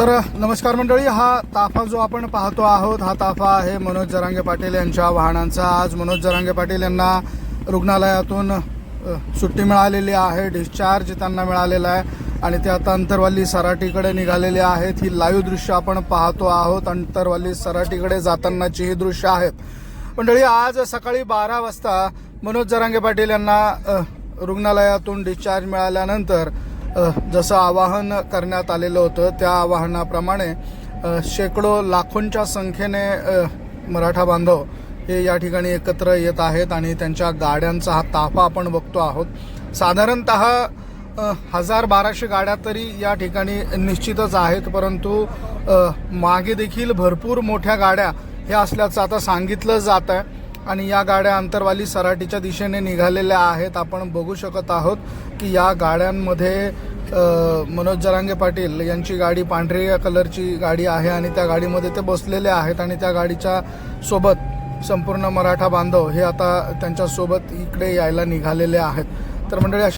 तर नमस्कार मंडळी हा ताफा जो आपण पाहतो आहोत हा ताफा आहे मनोज जरांगे पाटील यांच्या वाहनांचा. आज मनोज जरांगे पाटील यांना रुग्णालयातून सुट्टी मिळालेली आहे डिस्चार्ज त्यांना मिळालेला आहे आणि ते आता अंतरवाली सराटीकडे निघालेले आहेत. ही लाईव्ह दृश्य आपण पाहतो आहोत अंतरवाली सराटीकडे जातानाची ही दृश्य आहेत. मंडळी आज सकाळी बारा वाजता मनोज जरांगे पाटील यांना रुग्णालयातून डिस्चार्ज मिळाल्यानंतर जसं आवाहन करण्यात आलेलं होतं त्या आवाहनाप्रमाणे शेकडो लाखोंच्या संख्येने मराठा बांधव हे या ठिकाणी एकत्र येत आहेत आणि त्यांच्या गाड्यांचा हा ताफा आपण बघतो आहोत. साधारणत हजार बाराशे गाड्या तरी या ठिकाणी निश्चितच आहेत परंतु मागे देखील भरपूर मोठ्या गाड्या हे असल्याचं आता सांगितलं जात आहे आणि या गाड्या अंतरवाली सराटीच्या दिशेने निघालेल्या आहेत. आपण बघू शकत आहोत की या गाड्यांमध्ये मनोज जरांगे पाटील यांची गाडी पांढऱ्या कलरची गाडी आहे आणि त्या गाडीमध्ये ते बसलेले आहेत आणि त्या गाडीच्या सोबत संपूर्ण मराठा बांधव हे आता त्यांच्यासोबत इकडे यायला निघालेले आहेत. तर मंडळी